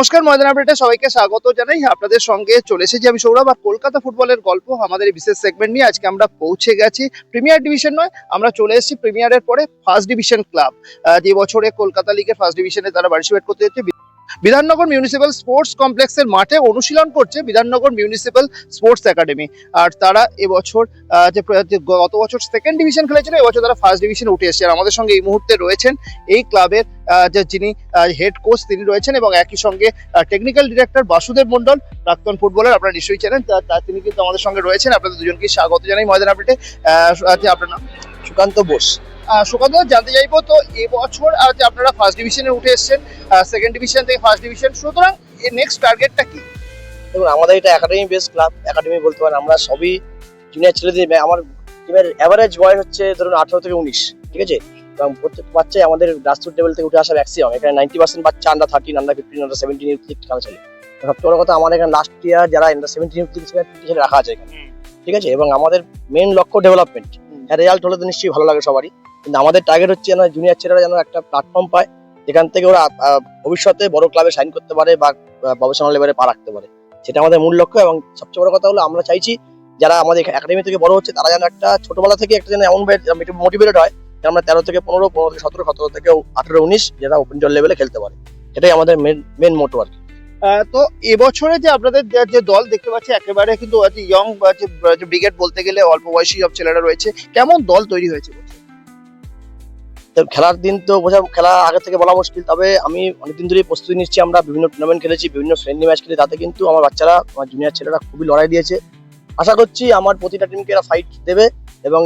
নমস্কার, ময়দান আপডেটে সবাইকে স্বাগত জানাই। আপনাদের সঙ্গে চলে এসেছি আমি সৌরভ। আর কলকাতা ফুটবলের গল্প, আমাদের বিশেষ সেগমেন্ট নিয়ে আজকে আমরা পৌঁছে গেছি। প্রিমিয়ার ডিভিশন নয়, আমরা চলে এসেছি প্রিমিয়ারের পরে ফার্স্ট ডিভিশন ক্লাব যে বছরে কলকাতা লিগের ফার্স্ট ডিভিশনে তারা পার্টিসিপেট করতে যাচ্ছে। বিধাননগর মিউনিসিপ্যাল স্পোর্টস কমপ্লেক্সের মাঠে অনুশীলন করছে বিধাননগর মিউনিসিপ্যাল স্পোর্টস একাডেমি। আর তারা এবছর যে গত বছর সেকেন্ড ডিভিশন খেলেছিল, এবছর তারা ফার্স্ট ডিভিশনে উঠে এসেছে। আর আমাদের সঙ্গে এই মুহূর্তে রয়েছেন এই ক্লাবের যে যিনি হেড কোচ তিনি রয়েছেন এবং একই সঙ্গে টেকনিক্যাল ডিরেক্টর বাসুদেব মন্ডল প্রাক্তন ফুটবলার আপনারা নিশ্চয়ই চেনেন। তিনি কিন্তু আমাদের সঙ্গে রয়েছেন। আপনাদের দুজনকে স্বাগত জানাই ময়দান আপডেটে আপনার নাম? সুকান্ত বোস। আহ, সুকান্ত জানতে চাইব তো এবছর যে আপনারা ফার্স্ট ডিভিশনে উঠে এসেছেন সেকেন্ড ডিভিশন থেকে ফার্স্ট ডিভিশন সুতরাং নেক্সট টার্গেটটা কি? দেখুন আমাদের এটা একাডেমি বেস ক্লাব একাডেমি বলতে পারেন আমরা সবই জুনিয়র ছেলেদের আমার টিমের অ্যাভারেজ বয়স হচ্ছে ধরুন আঠারো থেকে উনিশ ঠিক আছে? এবং প্রত্যেক বাচ্চাই আমাদের গ্রাসরুট লেভেল থেকে উঠে আসা ম্যাক্সিমাম এখানে নাইনটি পার্সেন্ট বাচ্চা under thirteen under fifteen under seventeen youth league খেলা চলে। সবচেয়ে বড় কথা আমাদের এখানে লাস্ট ইয়ার যারা আন্ডার সেভেন্টিন ইউথ লিগ ছেলে রাখা আছে এখানে ঠিক আছে? এবং আমাদের মেন লক্ষ্য ডেভেলপমেন্ট। হ্যাঁ রেজাল্ট হলে তো নিশ্চয়ই ভালো লাগে সবারই। কিন্তু আমাদের টার্গেট হচ্ছে যেন জুনিয়র ছেলেরা যেন একটা প্ল্যাটফর্ম পায়, যেখান থেকে ওরা ভবিষ্যতে বড় ক্লাবে সাইন করতে পারে বা প্রফেশনাল লেভেলে পা রাখতে পারে। সেটা আমাদের মূল লক্ষ্য এবং সবচেয়ে বড় কথা হলো আমরা চাইছি যারা আমাদের একাডেমি থেকে বড় হচ্ছে তারা যেন একটা ছোটবেলা থেকে একটা যেন এমন মোটিভেটেড হয় যে আমরা তেরো থেকে পনেরো পনেরো থেকে সতেরো সতেরো থেকে আঠেরো, উনিশ যারা ওপেন জল লেভেলে খেলতে পারে। এটাই আমাদের মেন মেন মোটো আর তো এবছরে যে আপনাদের যে- দল দেখতে পাচ্ছি একেবারে কিন্তু ইয়ং যে ব্রিগেড বলতে গেলে অল্প বয়সী সব ছেলেরা রয়েছে, কেমন দল তৈরি হয়েছে? তো খেলার দিন তো বোঝা খেলা আগে থেকে বলা মুশকিল। তবে আমি অনেকদিন ধরেই প্রস্তুতি নিচ্ছি, আমরা বিভিন্ন টুর্নামেন্ট খেলেছি, বিভিন্ন ফ্রেন্ডলি ম্যাচ খেলে তাতে কিন্তু আমার বাচ্চারা, আমার জুনিয়র ছেলেরা খুবই লড়াই দিয়েছে। আশা করছি আমার প্রতিটা টিমকে এরা ফাইট দেবে এবং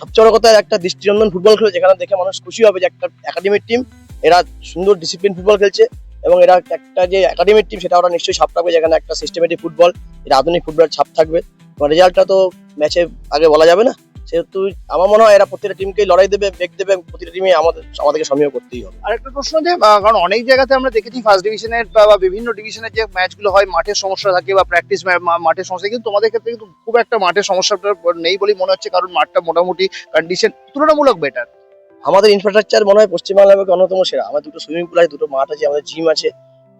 সবচেয়ে বড় কথা, একটা দৃষ্টিনন্দন ফুটবল খেলে, যেখানে দেখে মানুষ খুশি হবে যে একটা একাডেমির টিম এরা সুন্দর ডিসিপ্লিন ফুটবল খেলছে এবং এরা একটা যে একাডেমির টিম সেটা ওরা নিশ্চয়ই ছাপ থাকবে, যেখানে একটা সিস্টেমেটিক ফুটবল এটা আধুনিক ফুটবলের ছাপ থাকবে। রেজাল্টটা তো ম্যাচে আগে বলা যাবে না। সেহেতু আমার মনে হয় এরা প্রতিটা টিমকেই লড়াই দেবে বেগ দেবে প্রতিটা টিমে আমাদের আমাদেরকে সমীহ করতেই হবে। আরেকটা প্রশ্ন যে কারণ অনেক জায়গাতে আমরা দেখেছি ফার্স্ট ডিভিশনের বা বিভিন্ন ডিভিশনের যে ম্যাচগুলো হয় মাঠের সমস্যা থাকে বা প্র্যাকটিস মাঠের সমস্যা কিন্তু তোমাদের ক্ষেত্রে কিন্তু খুব একটা মাঠের সমস্যাটা নেই বলেই মনে হচ্ছে কারণ মাঠটা মোটামুটি কন্ডিশন তুলনামূলক বেটার আমাদের ইনফ্রাস্ট্রাকচার মনে হয় পশ্চিমবাংলার অন্যতম সেরা। আমাদের দুটো সুইমিং পুল আছে দুটো মাঠ আছে আমাদের জিম আছে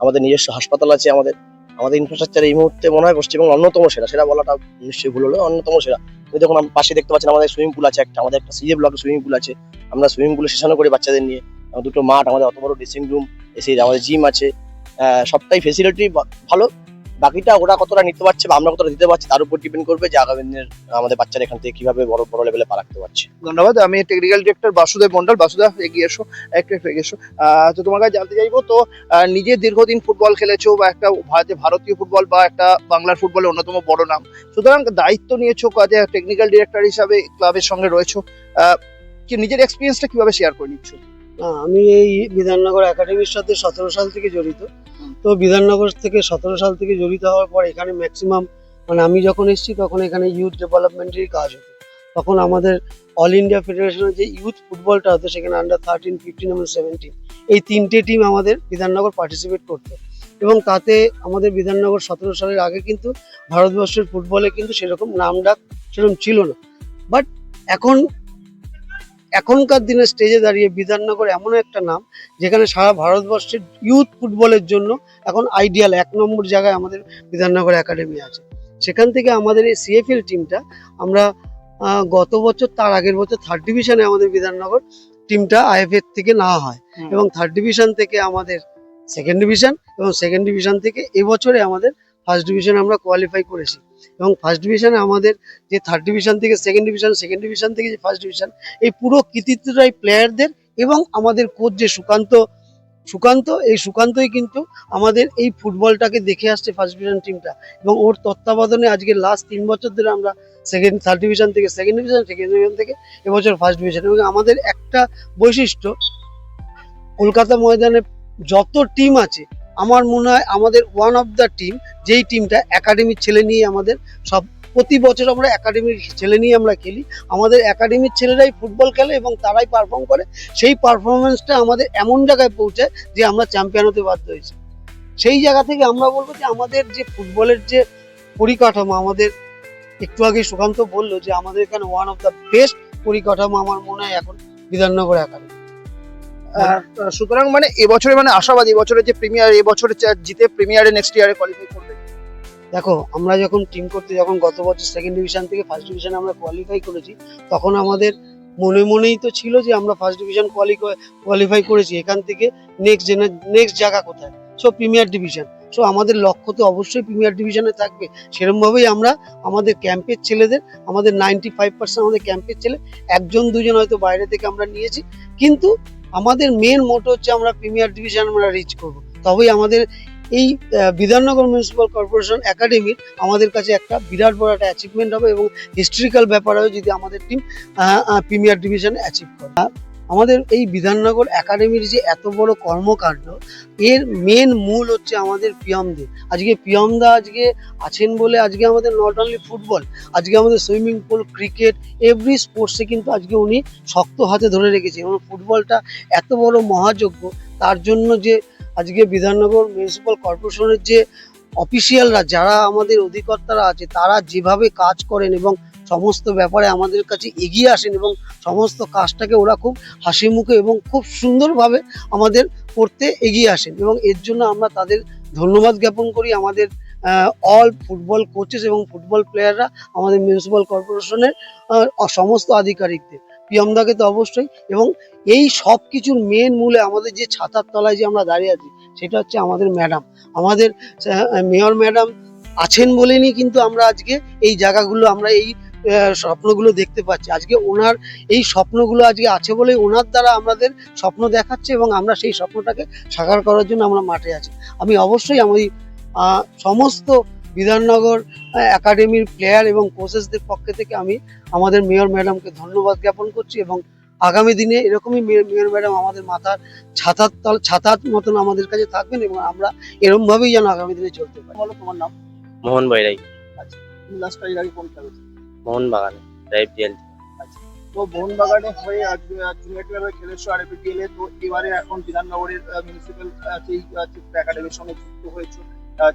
আমাদের নিজস্ব হাসপাতাল আছে আমাদের আমাদের ইনফ্রাস্ট্রাকচার এই মুহূর্তে মনে হয় পশ্চিমবঙ্গ অন্যতম সেরা। সেটা বলাটা নিশ্চয়ই ভুল হলো অন্যতম সেরা। তুমি দেখুন আমরা পাশে দেখতে পাচ্ছেন আমাদের সুইমিং পুল আছে একটা। আমাদের একটা সিজে ব্লকে সুইমিং পুল আছে। আমরা সুইমিং পুলে সেশনও করি বাচ্চাদের নিয়ে। দুটো মাঠ, আমাদের অত বড় ড্রেসিং রুম এসে আমাদের জিম আছে। সবটাই ফেসিলিটি ভালো। বাকিটা ওরা কতটা নিতে পারছে বা আমরা কতটা দিতে পারছি, তার উপর ডিপেন্ড করবে যে আগামী দিনের আমাদের বাচ্চারা এখান থেকে কীভাবে বড় বড় লেভেলে পা রাখতে পারছে। ধন্যবাদ, আমি টেকনিক্যাল ডিরেক্টর বাসুদেব মন্ডল বাসুদেব এগিয়ে এসো, একটু এগিয়ে এসো। তো তোমার কাছে জানতে চাইব, তো নিজে দীর্ঘদিন ফুটবল খেলেছো বা একটা ভা- যে ভারতীয় ফুটবল বা একটা বাংলার ফুটবলের অন্যতম বড় নাম। সুতরাং দায়িত্ব নিয়েছো কাজে টেকনিক্যাল ডিরেক্টর হিসাবে ক্লাবের সঙ্গে রয়েছো। নিজের এক্সপিরিয়েন্সটা কীভাবে শেয়ার করে নিচ্ছ? না, আমি এই বিধাননগর একাডেমির সাথে সতেরো সাল থেকে জড়িত। তো বিধাননগর থেকে সতেরো সাল থেকে জড়িত হওয়ার পর এখানে ম্যাক্সিমাম মানে আমি যখন এসেছি তখন এখানে ইউথ ডেভেলপমেন্টেরই কাজ হতো। তখন আমাদের অল ইন্ডিয়া ফেডারেশনের যে ইউথ ফুটবলটা হতো সেখানে আন্ডার থার্টিন ফিফটিন এবং সেভেন্টিন এই তিনটে টিম আমাদের বিধাননগর পার্টিসিপেট করতো। এবং তাতে আমাদের বিধাননগর সতেরো সালের আগে কিন্তু ভারতবর্ষের ফুটবলে কিন্তু সেরকম নাম ডাক সেরকম ছিল না। বাট এখন এখনকার দিনে স্টেজে দাঁড়িয়ে বিধাননগর এমন একটা নাম যেখানে সারা ভারতবর্ষের ইউথ ফুটবলের জন্য এখন আইডিয়াল এক নম্বর জায়গায় আমাদের বিধাননগর একাডেমি আছে। সেখান থেকে আমাদের এই সিএফএল টিমটা আমরা গত বছর তার আগের বছর থার্ড ডিভিশনে আমাদের বিধাননগর টিমটা আইএফএর থেকে নেওয়া হয়। এবং থার্ড ডিভিশন থেকে আমাদের সেকেন্ড ডিভিশন এবং সেকেন্ড ডিভিশন থেকে এবছরে আমাদের ফার্স্ট ডিভিশনে আমরা কোয়ালিফাই করেছি। এবং ফার্স্ট ডিভিশনে আমাদের যে থার্ড ডিভিশন থেকে সেকেন্ড ডিভিশন সেকেন্ড ডিভিশন থেকে যে ফার্স্ট ডিভিশন এই পুরো কৃতিত্বটাই প্লেয়ারদের এবং আমাদের কোচ যে সুকান্ত সুকান্ত, এই সুকান্তই কিন্তু আমাদের এই ফুটবলটাকে দেখে আসছে ফার্স্ট ডিভিশন টিমটা এবং ওর তত্ত্বাবধানে আজকে লাস্ট তিন বছর ধরে আমরা সেকেন্ড থার্ড ডিভিশন থেকে সেকেন্ড ডিভিশন সেকেন্ড ডিভিশন থেকে এবছর ফার্স্ট ডিভিশন এবং আমাদের একটা বৈশিষ্ট্য, কলকাতা ময়দানে যত টিম আছে আমার মনে হয় আমাদের ওয়ান অফ দ্য টিম যেই টিমটা একাডেমির ছেলে নিয়ে আমাদের সব, প্রতি বছর আমরা একাডেমির ছেলে নিয়ে আমরা খেলি। আমাদের একাডেমির ছেলেরাই ফুটবল খেলে এবং তারাই পারফর্ম করে। সেই পারফরমেন্সটা আমাদের এমন জায়গায় পৌঁছায় যে আমরা চ্যাম্পিয়ন হতে বাধ্য হয়েছি। সেই জায়গা থেকে আমরা বলব যে আমাদের যে ফুটবলের যে পরিকাঠামো, আমাদের একটু আগে সুকান্ত বলল যে আমাদের এখানে ওয়ান অফ দ্য বেস্ট পরিকাঠামো আমার মনে হয় এখন বিধাননগর একাডেমি সুতরাং মানে এবছরে মানে আশাবাদী এবছরে যে প্রিমিয়ার এবছরে জিতে প্রিমিয়ারে নেক্সট ইয়ারে কোয়ালিফাই করবে। দেখো আমরা যখন টিম করতে যখন গত বছর সেকেন্ড ডিভিশন থেকে ফার্স্ট ডিভিশনে আমরা কোয়ালিফাই করেছি তখন আমাদের মনে মনেই তো ছিল যে আমরা ফার্স্ট ডিভিশন কোয়ালিফাই করেছি এখান থেকে নেক্সট জেনে নেক্সট জায়গা কোথায়? সো প্রিমিয়ার ডিভিশন সো আমাদের লক্ষ্য তো অবশ্যই প্রিমিয়ার ডিভিশনে থাকবে। সেরকমভাবেই আমরা আমাদের ক্যাম্পের ছেলেদের আমাদের নাইনটি ফাইভ পার্সেন্ট আমাদের ক্যাম্পের ছেলে একজন দুজন হয়তো বাইরে থেকে আমরা নিয়েছি। কিন্তু আমাদের মেন মোটো হচ্ছে আমরা প্রিমিয়ার ডিভিশন আমরা রিচ করব। তবেই আমাদের এই বিধাননগর মিউনিসিপ্যাল কর্পোরেশন একাডেমির আমাদের কাছে একটা বিরাট বড় একটা অ্যাচিভমেন্ট হবে এবং হিস্ট্রিক্যাল ব্যাপার হবে যদি আমাদের টিম প্রিমিয়ার ডিভিশন অ্যাচিভ করে। আমাদের এই বিধাননগর একাডেমির যে এত বড় কর্মকাণ্ড, এর মেন মূল হচ্ছে আমাদের পিয়মদে আজকে পিয়মদা আজকে আছেন বলে আজকে আমাদের নট অনলি ফুটবল আজকে আমাদের সুইমিং পুল ক্রিকেট এভরি স্পোর্টসে কিন্তু আজকে উনি শক্ত হাতে ধরে রেখেছে এবং ফুটবলটা এত বড় মহাযজ্ঞ, তার জন্য যে আজকে বিধাননগর মিউনিসিপ্যাল কর্পোরেশনের যে অফিসিয়ালরা যারা আমাদের অধিকর্তারা আছে, তারা যেভাবে কাজ করেন এবং সমস্ত ব্যাপারে আমাদের কাছে এগিয়ে আসেন এবং সমস্ত কাজটাকে ওরা খুব হাসি মুখে এবং খুব সুন্দরভাবে আমাদের করতে এগিয়ে আসেন এবং এর জন্য আমরা তাদের ধন্যবাদ জ্ঞাপন করি আমাদের অল ফুটবল কোচেস এবং ফুটবল প্লেয়াররা আমাদের মিউনিসিপ্যাল কর্পোরেশনের সমস্ত আধিকারিকদের। প্রিয়মদাকে তো অবশ্যই এবং এই সব কিছুর মেন মূলে আমাদের যে ছাতার তলায় যে আমরা দাঁড়িয়ে আছি সেটা হচ্ছে আমাদের ম্যাডাম আমাদের মেয়র ম্যাডাম আছেন বলেনি কিন্তু আমরা আজকে এই জায়গাগুলো আমরা এই স্বপ্নগুলো দেখতে পাচ্ছি। আজকে ওনার এই স্বপ্নগুলো আজকে আছে বলে ওনার দ্বারা আমাদের স্বপ্ন দেখাচ্ছে এবং আমরা সেই স্বপ্নটাকে সাকার করার জন্য আমরা মাঠে আছি। আমি অবশ্যই আমি সমস্ত বিধাননগর একাডেমির প্লেয়ার এবং কোচেসদের পক্ষে থেকে আমি আমাদের মেয়র ম্যাডামকে ধন্যবাদ জ্ঞাপন করছি এবং আগামী দিনে এরকমই মেয়র ম্যাডাম আমাদের মাথার ছাতার তল ছাতার মতন আমাদের কাছে থাকবেন এবং আমরা এরকম ভাবেই যেন আগামী দিনে চলতে পারি। বলো তোমার নাম? মোহন বৈরাই তুমি লাস্ট আগে কোন খেলা মোহন বাগানে ড্রাইভ ডিএল তো মোহনবাগানে হয়ে আজ জুনিয়র ক্লাবে খেলেছো আর এপিটিএল এ তো এবারে এখন বিধাননগরের মিউনিসিপ্যাল যেই একাডেমির সঙ্গে যুক্ত হয়েছে।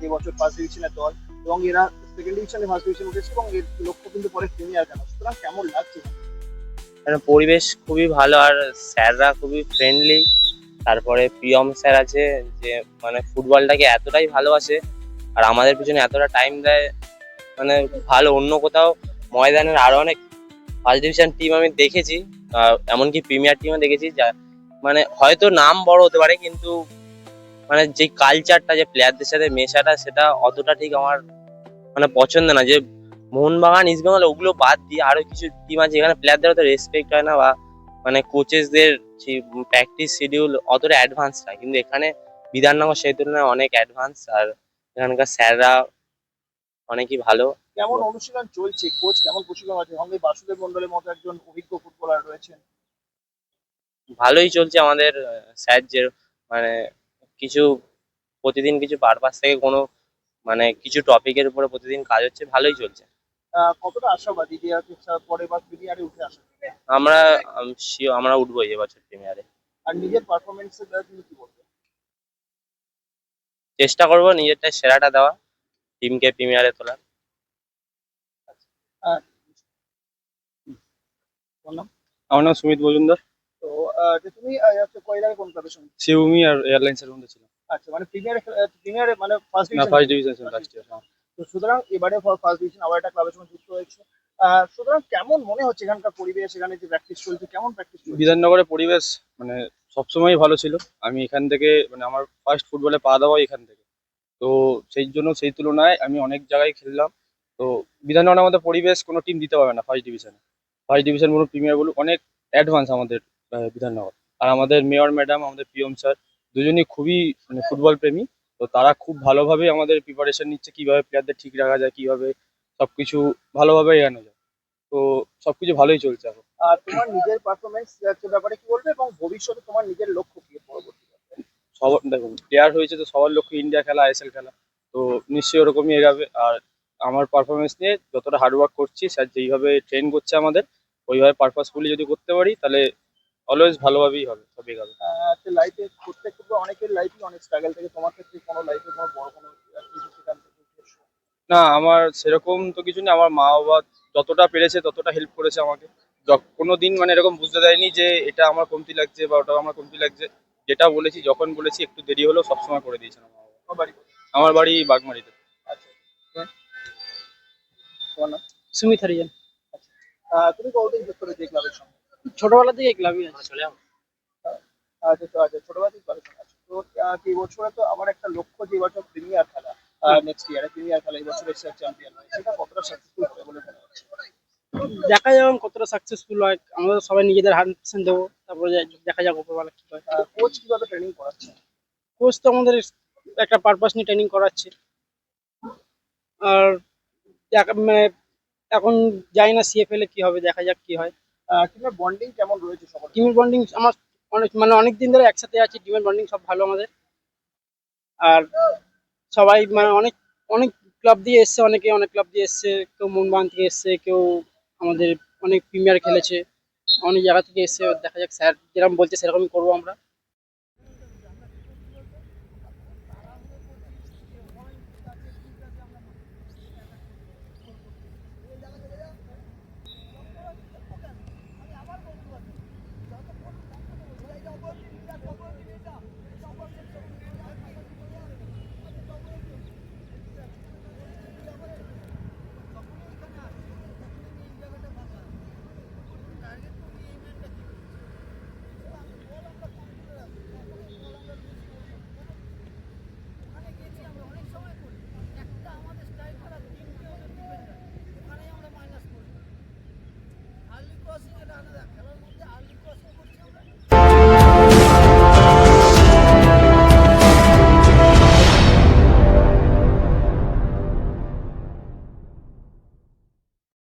যে বছর ফার্স্ট ডিভিশনের দল এবং এরা সেকেন্ড ডিভিশনে ফার্স্ট ডিভিশন উঠেছে এবং এর লক্ষ্য কিন্তু পরে প্রিমিয়ার কেন? সুতরাং কেমন লাগছে? পরিবেশ খুবই ভালো আর স্যাররা খুবই ফ্রেন্ডলি তারপরে প্রিয়ম স্যার আছে যে মানে ফুটবলটাকে এতটাই ভালোবাসে আর আমাদের পিছনে এতটা টাইম দেয় মানে ভালো অন্য কোথাও ময়দানের আরও অনেক ফার্স্ট ডিভিশন টিম আমি দেখেছি এমনকি প্রিমিয়ার টিমও দেখেছি যা মানে হয়তো নাম বড় হতে পারে কিন্তু মানে যে কালচারটা যে প্লেয়ারদের সাথে মেশাটা, সেটা অতটা ঠিক আমার মানে পছন্দ না। যে মোহনবাগান ইস্ট বেঙ্গল ওগুলো বাদ দিয়ে আরও কিছু টিম আছে এখানে প্লেয়ারদের অত রেসপেক্ট হয় না বা মানে কোচেসদের প্র্যাকটিস শিডিউল অতটা অ্যাডভান্স না। কিন্তু এখানে বিধাননগর সেই তুলনায় অনেক অ্যাডভান্স আর এখানকার স্যাররা অনেকই ভালো। কেমন অনুশীলন চলছে? কোচ কেমন প্রশিক্ষণ আছে? সঙ্গে বাসুদেব মন্ডলের মতো একজন অভিজ্ঞ ফুটবলার রয়েছেন। ভালোই চলছে আমাদের স্যার যে মানে কিছু প্রতিদিন কিছু পারপাস থেকে কোনো মানে কিছু টপিকের উপরে প্রতিদিন কাজ হচ্ছে ভালোই চলছে। কতটা আশাবাদী যে পরে বা প্রিমিয়ারে উঠে আসা আমরা আমরা উঠবো এবছর প্রিমিয়ারে আর নিজের পারফরমেন্সের দ্বারা তুমি কি বলবে? চেষ্টা করব নিজেরটা সেরাটা দেওয়া টিমকে প্রিমিয়ারে তোলার। আমার নাম সুমিত মজুমদার। তো তুমি আহ, হচ্ছে কয়লা কোন ক্লাবের সঙ্গে? শিবভূমি আর এয়ারলাইন্সের মধ্যে ছিল আচ্ছা মানে প্রিমিয়ারে প্রিমিয়ারে মানে ফার্স্ট ডিভিশন ফার্স্ট ডিভিশন ছিল লাস্ট ইয়ার তো সুতরাং এবারে ফার্স্ট ডিভিশন আবার একটা ক্লাবের সঙ্গে যুক্ত হয়েছে। সুতরাং কেমন মনে হচ্ছে এখানকার পরিবেশ এখানে যে প্র্যাকটিস চলছে কেমন প্র্যাকটিস চলছে? বিধাননগরের পরিবেশ মানে সবসময়ই ভালো ছিল। আমি এখান থেকে মানে আমার ফার্স্ট ফুটবলে পা দেওয়া এখান থেকে। তো সেই জন্য সেই তুলনায় আমি অনেক জায়গায় খেললাম। তো বিধাননগরের আমাদের পরিবেশ কোনো টিম দিতে পারবে না ফার্স্ট ডিভিশনে ফার্স্ট ডিভিশন বলুন প্রিমিয়ার বলুন অনেক অ্যাডভান্স আমাদের বিধাননগর আর আমাদের মেয়র ম্যাডাম আমাদের পিএম স্যার দুজনই খুবই মানে ফুটবল প্রেমী। তো তারা খুব ভালোভাবে আমাদের প্রিপারেশন নিচ্ছে কীভাবে প্লেয়ারদের ঠিক রাখা যায় কীভাবে সবকিছু ভালোভাবে এগানো যায়। তো সবকিছু ভালোই চলছে এখন। আর তোমার নিজের পারফরমেন্স ব্যাপারে কি বলবে এবং ভবিষ্যতে তোমার নিজের লক্ষ্য কি পরবর্তী সবার দেখুন প্লেয়ার হয়েছে তো সবার লক্ষ্য ইন্ডিয়া খেলা আইএসএল খেলা। তো নিশ্চয়ই ওরকমই এগাবে। আর আমার পারফরমেন্স নিয়ে যতটা হার্ডওয়ার্ক করছি স্যার যেইভাবে ট্রেন করছে আমাদের ওইভাবে পারপাসফুলি যদি করতে পারি তাহলে অলওয়েজ ভালোভাবেই হবে সব এগাবে লাইফে প্রত্যেক অনেকের লাইফে অনেক স্ট্রাগল থেকে। তোমার ক্ষেত্রে কোনো লাইফে কোনো বড় কোনো? না আমার সেরকম তো কিছু নেই। আমার মা বাবা যতটা পেরেছে ততটা হেল্প করেছে আমাকে। কোনো দিন মানে এরকম বুঝতে দেয়নি যে এটা আমার কমতি লাগছে বা ওটা আমার কমতি লাগছে। যেটা বলেছি যখন বলেছি একটু দেরি হলেও সবসময় করে দিয়েছেন আমার বাড়ি আমার বাড়ি বাগমারিতে? তোমার নাম সুমিত হরিজন তুমি কতদিন যুক্ত রয়েছে এই ক্লাবের সঙ্গে? ছোটবেলা থেকে ক্লাবই আছে। চলে আচ্ছা তো আচ্ছা ছোটবেলা থেকে ক্লাবের সঙ্গে আছো। তো এই বছরে তো আমার একটা লক্ষ্য যে এবছর প্রিমিয়ার খেলা নেক্সট ইয়ারে প্রিমিয়ার খেলা এই চ্যাম্পিয়ন হয় সেটা কতটা সাকসেসফুল হবে বলে মনে হচ্ছে? দেখা যাক কতটা সাকসেসফুল হয়। আমরা সবাই নিজেদের হান্ড্রেড পার্সেন্ট দেবো তারপরে দেখা যাক উপরবেলা কি হয়। কোচ কীভাবে ট্রেনিং করাচ্ছে? কোচ তো আমাদের একটা পারপাস নিয়ে ট্রেনিং করাচ্ছে। আর এখন জানি না সিএফএল এ কি হবে দেখা যাক কি হয়। টিমের বন্ডিং কেমন রয়েছে সকলে টিমের বন্ডিং আমার অনেক মানে অনেক দিন ধরে একসাথে আছি টিমের বন্ডিং সব ভালো আমাদের। আর সবাই মানে অনেক অনেক ক্লাব দিয়ে এসছে অনেকে অনেক ক্লাব দিয়ে এসছে কেউ মোহনবাগান থেকে এসছে কেউ আমাদের অনেক প্রিমিয়ার খেলেছে অনেক জায়গা থেকে এসছে দেখা যাক স্যার যেরকম বলছে সেরকমই করব আমরা।